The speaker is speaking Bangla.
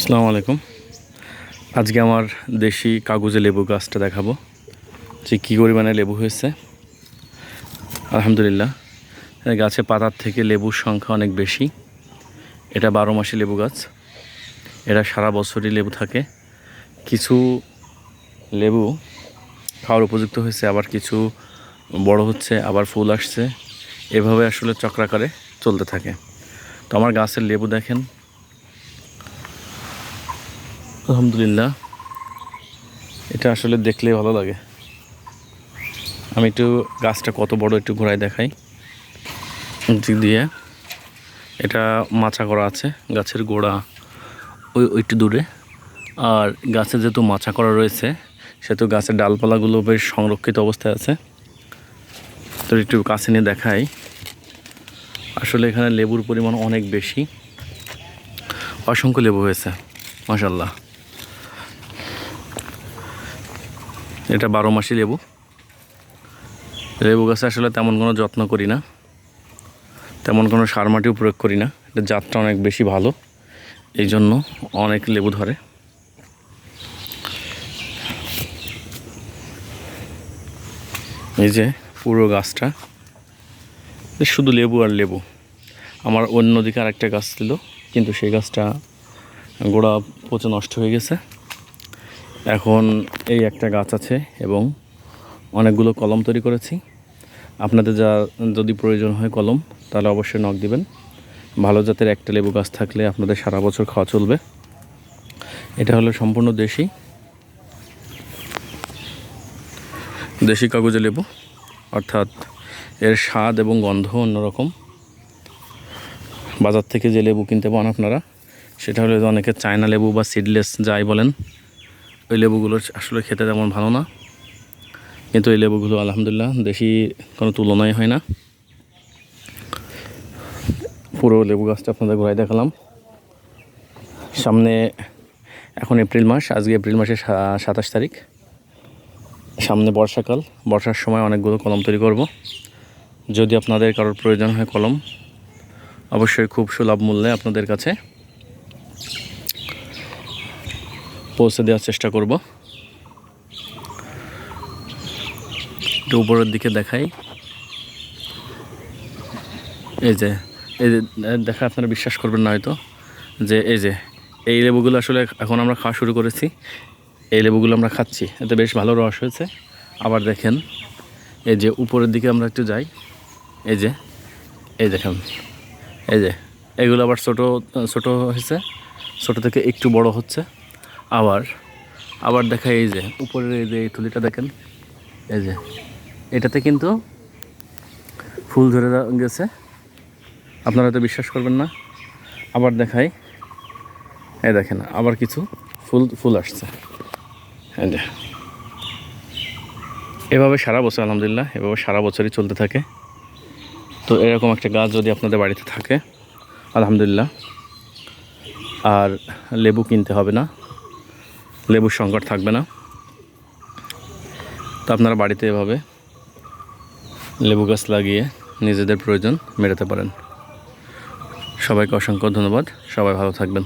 আসসালামু আলাইকুম। আজকে আমার দেশি কাগজে লেবু গাছটা দেখাবো যে কী পরিমাণে লেবু হয়েছে। আলহামদুলিল্লাহ গাছে পাতার থেকে লেবুর সংখ্যা অনেক বেশি। এটা বারো মাসি লেবু গাছ। এটা সারা বছরই লেবু থাকে। কিছু লেবু খাওয়ার উপযুক্ত হয়েছে, আবার কিছু বড় হচ্ছে, আবার ফুল আসছে। এভাবে আসলে চক্রাকারে চলতে থাকে। তো আমার গাছের লেবু দেখেন আলহামদুলিল্লাহ। এটা আসলে দেখলে ভালো লাগে। আমি একটু গাছটা কত বড় একটু ঘোরায় দেখাই। দিক দিয়ে। এটা মাচা করা আছে, গাছের গোড়া। ওই ওইটু দূরে। আর গাছে যেহেতু মাচা করা রয়েছে, সেহেতু গাছের ডালপালাগুলো বেশ সংরক্ষিত অবস্থায় আছে। তো একটু কাছে নিয়ে দেখাই। আসলে এখানে লেবুর পরিমাণ অনেক বেশি। অসংখ্য লেবু হয়েছে মাসাল্লাহ এটা বারো মাসি লেবু। লেবু গাছে আসলে তেমন কোনো যত্ন করি না। তেমন কোনো সার মাটিও প্রয়োগ করি না। এটা জাতটা অনেক বেশি ভালো। এই জন্য অনেক লেবু ধরে। এই যে পুরো গাছটা। শুধু লেবু আর লেবু। আমার অন্যদিকে আরেকটা গাছ ছিল, কিন্তু সেই গাছটা গোড়া পচে নষ্ট হয়ে গেছে। এখন এই একটা গাছ আছে এবং অনেকগুলো কলম তৈরি করেছি। আপনাদের যা, যদি প্রয়োজন হয় কলম, তাহলে অবশ্যই নক দিবেন। ভালো জাতের একটা লেবু গাছ থাকলে আপনাদের সারা বছর খাওয়া চলবে। এটা হলো সম্পূর্ণ দেশি। দেশি কাগজে লেবু, অর্থাৎ এর স্বাদ এবং গন্ধ অন্যরকম। বাজার থেকে যে লেবু কিনতে পান আপনারা, সেটা হলো অনেকে চায়না লেবু বা সিডলেস যাই বলেন ওই লেবুগুলো আসলে খেতে তেমন ভালো না। কিন্তু এই লেবুগুলো আলহামদুলিল্লাহ দেশি কোনো তুলনাই হয় না। পুরো লেবু গাছটা আপনাদের ঘোরায় দেখালাম। সামনে এখন এপ্রিল মাস, আজকে এপ্রিল মাসের সাতাশ তারিখ। সামনে বর্ষাকাল, বর্ষার সময় অনেকগুলো কলম তৈরি করব। যদি আপনাদের কারোর প্রয়োজন হয় কলম, অবশ্যই খুব সুলভ মূল্যে আপনাদের কাছে পৌঁছে দেওয়ার চেষ্টা করব। একটু উপরের দিকে দেখাই। এই যে এই যে, দেখা আপনারা বিশ্বাস করবেন না হয়তো, যে এই যে, এই লেবুগুলো আসলে এখন আমরা খাওয়া শুরু করেছি। এই লেবুগুলো আমরা খাচ্ছি, এতে বেশ ভালো রস হয়েছে। আবার দেখেন, এই যে উপরের দিকে আমরা একটু যাই, এই যে, এই দেখেন, এই যে, এগুলো আবার ছোটো ছোটো হয়েছে, ছোটো থেকে একটু বড় হচ্ছে। আবার আবার দেখা এই যে, উপরের এই যে এই তুলিটা দেখেন, এই যে, এটাতে কিন্তু ফুল ধরে গেছে। আপনারা তো বিশ্বাস করবেন না। আবার দেখাই, এই দেখেন, আবার কিছু ফুল ফুল আসছে। এই যে, এভাবে সারা বছর, আলহামদুলিল্লাহ, এভাবে সারা বছরই চলতে থাকে। তো এরকম একটা গাছ যদি আপনাদের বাড়িতে থাকে, আলহামদুলিল্লাহ। আর লেবু কিনতে হবে না। লেবুর সংকট থাকবে না। তো আপনারা বাড়িতে এভাবে লেবু গাছ লাগিয়ে নিজেদের প্রয়োজন মেটাতে পারেন। সবাইকে অসংখ্য ধন্যবাদ। সবাই ভালো থাকবেন।